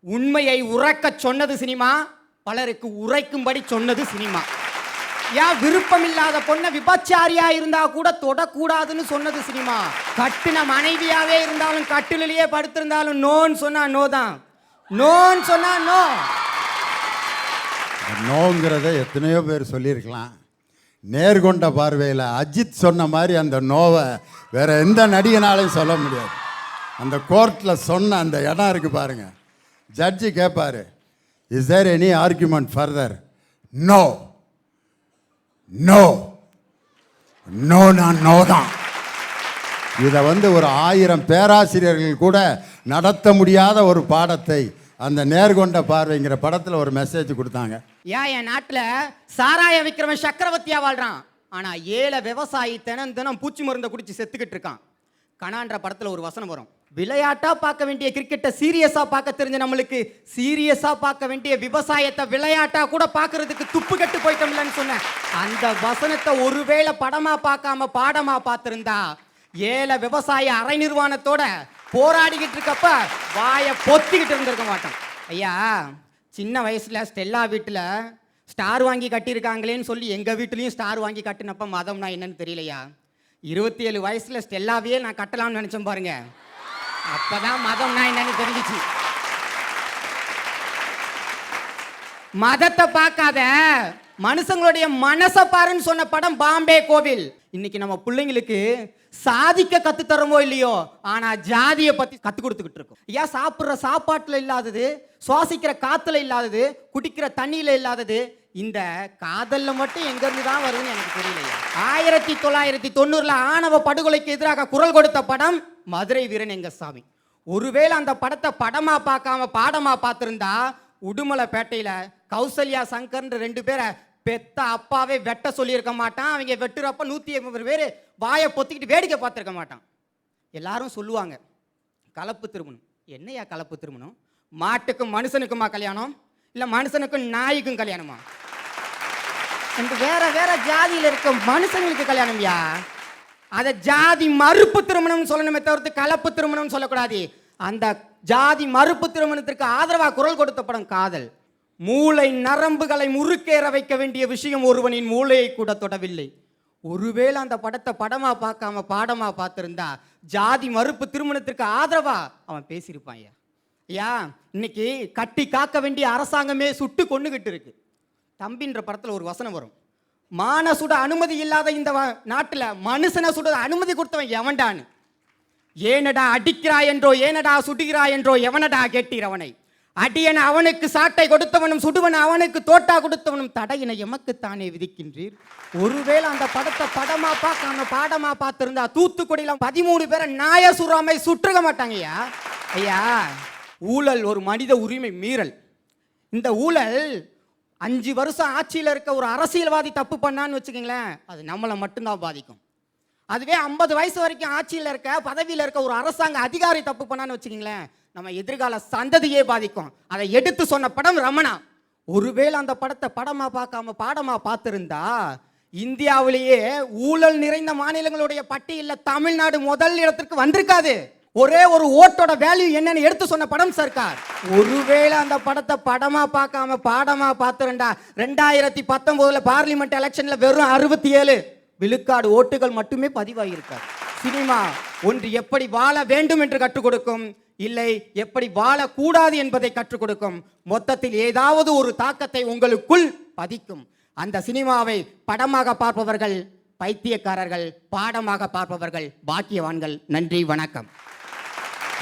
உண்மையை உறக்கச் சொன்னது சினிமா பலருக்கு உரைக்கும்படி சொன்னது சினிமா. ஏன் விருப்பமில்லாத பொண்ணை விபச்சாரியா இருந்தா கூட தொடக்கூடாதுன்னு சொன்னது சினிமா. கட்டின மனைவியாவே இருந்தாலும் கட்டிலேயே படுத்திருந்தாலும் நோன்னு சொன்னா நோ தான். நோன்னு சொன்னா நோ. நோங்கிறத எத்தனையோ பேர் சொல்லியிருக்கலாம். நேர்கொண்ட பார்வையில் அஜித் சொன்ன மாதிரி அந்த நோவை வேற எந்த நடிகனாலையும் சொல்ல முடியாது. அந்த கோர்ட்டில் சொன்ன அந்த இடம் இருக்கு பாருங்க. ஜட்ஜி கேட்பாரு is there any argument further no no no நான் நோ தான். இதை வந்து ஒரு ஆயிரம் பேராசிரியர்கள் கூட நடத்த முடியாத ஒரு பாடத்தை அந்த நேர்கொண்ட பார்வைங்கிற படத்தில் ஒரு மெசேஜ் கொடுத்தாங்க. ஏன் என் நாட்டுல சாராய விக்ரமன் சக்கரவர்த்தியா வாழ்றான்? ஆனா ஏழை விவசாயி தினம் தினம் பூச்சி மருந்தை குடிச்சு செத்துக்கிட்டு இருக்கான். கணான்ற படத்துல ஒரு வசனம் வரும். விளையாட்டா பார்க்க வேண்டிய கிரிக்கெட்டை சீரியஸா பார்க்க தெரிஞ்ச நம்மளுக்கு சீரியஸா பார்க்க வேண்டிய விவசாயத்தை விளையாட்டா கூட பார்க்கறதுக்கு துப்பு கட்டு போயிட்டோம்லன்னு சொன்னேன். அந்த வசனத்தை ஒருவேளை படமா பார்க்காம பாடமா பார்த்திருந்தா ஏழை விவசாய அரை நிர்வாணத்தோட போராடிக்கிட்டு இருக்கப்ப வாயை பொத்திக்கிட்டு இருந்திருக்க மாட்டோம் ஐயா சின்ன வயசில் ஸ்டெல்லா வீட்டில் ஸ்டார் வாங்கி கட்டியிருக்காங்களேன்னு சொல்லி எங்கள் வீட்லேயும் ஸ்டார் வாங்கி கட்டினப்ப மதம்னா என்னன்னு தெரியலையா? இருபத்தி ஏழு வயசில் ஸ்டெல்லாவே நான் கட்டலாம்னு நினச்சேன் பாருங்க. அப்பதான் மதம்னா என்னன்னு தெரிஞ்சிச்சு. மதத்தை பார்க்காத மனுஷங்களுடைய மனசை பாருன்னு சொன்ன படம் பாம்பே கோவில். இன்னைக்கு நம்ம பிள்ளைங்களுக்கு சாதிக்க கத்து தரமோ இல்லையோ? ஆனா ஜாதியை பத்தி கத்து கொடுத்துக்கிட்டு இருக்கோம். ஏன் சாப்பிடுற சாப்பாட்டுல இல்லாதது சுவாசிக்கிற காத்துல இல்லாதது குடிக்கிற தண்ணியில இல்லாதது இந்த காதல்ல மட்டும் எங்க இருந்து தான் வருதுன்னு எனக்கு தெரியல ஆயிரத்தி தொள்ளாயிரத்தி தொண்ணூறுல ஆணவ படுகொலைக்கு எதிராக குரல் கொடுத்த படம் மதுரை வீரன் எங்க சாமி ஒருவேளை அந்த படத்தை படமா பார்க்காம பாடமா பார்த்திருந்தா உடுமலைப்பேட்டையில கௌசல்யா சங்கர்ன்ற ரெண்டு பேரை பெத்த அப்பாவே வெட்ட சொல்லியிருக்க மாட்டான். அவங்க வெட்டுறப்ப நூற்றி ஐம்பது பேர் வாயை பொத்திக்கிட்டு வேடிக்கை பார்த்துருக்க மாட்டான். எல்லாரும் சொல்லுவாங்க கலப்பு திருமணம். என்னையா கலப்பு திருமணம்? மாட்டுக்கும் மனுஷனுக்குமா கல்யாணம்? இல்லை மனுஷனுக்கும் நாய்க்கும் கல்யாணமா? இந்த வேற வேற ஜாதியில் இருக்க மனுஷங்களுக்கு கல்யாணம்யா அதை ஜாதி மறுப்பு திருமணம் சொல்லணுமே தவிர்த்து கலப்பு திருமணம் சொல்லக்கூடாது. அந்த ஜாதி மறுப்பு திருமணத்திற்கு ஆதரவாக குரல் கொடுத்த படம் காதல். மூளை நரம்புகளை முறுக்கேற வைக்க வேண்டிய விஷயம் ஒருவனின் மூளையை கூட தொடவில்லை. ஒருவேளை அந்த படத்தை படமா பார்க்காம பாடமா பார்த்திருந்தா ஜாதி மறுப்பு திருமணத்திற்கு ஆதரவா? அவன் பேசியிருப்பான் ஐயா. ஐயா இன்னைக்கு கட்டி காக்க வேண்டிய அரசாங்கமே சுட்டு கொண்டுகிட்டு இருக்கு. தம்பின்ற படத்தில் ஒரு வசனம் வரும். மான சுட அனுமதி இல்லாத இந்த நாட்டில் மனுஷனை சுட அனுமதி கொடுத்தவன் எவன்டான்னு? ஏனடா அடிக்கிறாய் என்றோ ஏனடா சுடுகிறாய் என்றோ எவனடா? கேட்டீர் அவனை. அடியன் அவனுக்கு சாட்டை கொடுத்தவனும் சுடுவன் அவனுக்கு தோட்டா கொடுத்தவனும் தடையினை எமக்குத்தானே விதிக்கின்றீர். ஒருவேளை அந்த படத்தை படமா பார்க்காம பாடமா பார்த்திருந்தா தூத்துக்குடியில பதிமூணு பேரை நாய சுறாமை சுற்றுக மாட்டாங்கய்யா ஐயா ஊழல் ஒரு மனித உரிமை மீறல். இந்த ஊழல் அஞ்சு வருஷம் ஆட்சியில் இருக்க ஒரு அரசியல்வாதி தப்பு பண்ணான்னு வச்சுக்கோங்களேன் அது நம்மளை மட்டும்தான் பாதிக்கும். அதுவே ஐம்பது வயசு வரைக்கும் ஆட்சியில் இருக்க பதவியில் இருக்க ஒரு அரசாங்க அதிகாரி தப்பு பண்ணான்னு வச்சுக்கிங்களேன் நம்ம எதிர்கால சந்ததியே பாதிக்கும். அதை எடுத்து சொன்ன படம் ரமணா. ஒருவேளை அந்த படத்தை படமாக பார்க்காம பாடமாக பார்த்துருந்தா இந்தியாவிலேயே ஊழல் நிறைந்த மாநிலங்களுடைய பட்டியலில் தமிழ்நாடு முதல் இடத்திற்கு வந்திருக்காது. ஒரே ஒரு ஓட்டோட வேல்யூ என்னன்னு எடுத்து சொன்ன படம் சர்க்கார் ஒருவேளை அந்த படத்தை படமா பார்க்காம பாடமா பார்த்திருந்தா ரெண்டாயிரத்தி பத்தொன்பதுல பார்லிமெண்ட் எலெக்ஷன்ல வெறும் அறுபத்தி ஏழு. விழுக்காடு ஓட்டுகள் மட்டுமே பதிவாகியிருக்கார் சினிமா ஒன்று எப்படி வாழ வேண்டும் என்று கற்றுக் கொடுக்கும் இல்லை எப்படி வாழக்கூடாது என்பதை கற்றுக் கொடுக்கும் மொத்தத்தில் ஏதாவது ஒரு தாக்கத்தை உங்களுக்குள் பதிக்கும். அந்த சினிமாவை படமாக பார்ப்பவர்கள் பைத்தியக்காரர்கள் பாடமாக பார்ப்பவர்கள் பாக்கியவான்கள். நன்றி வணக்கம்.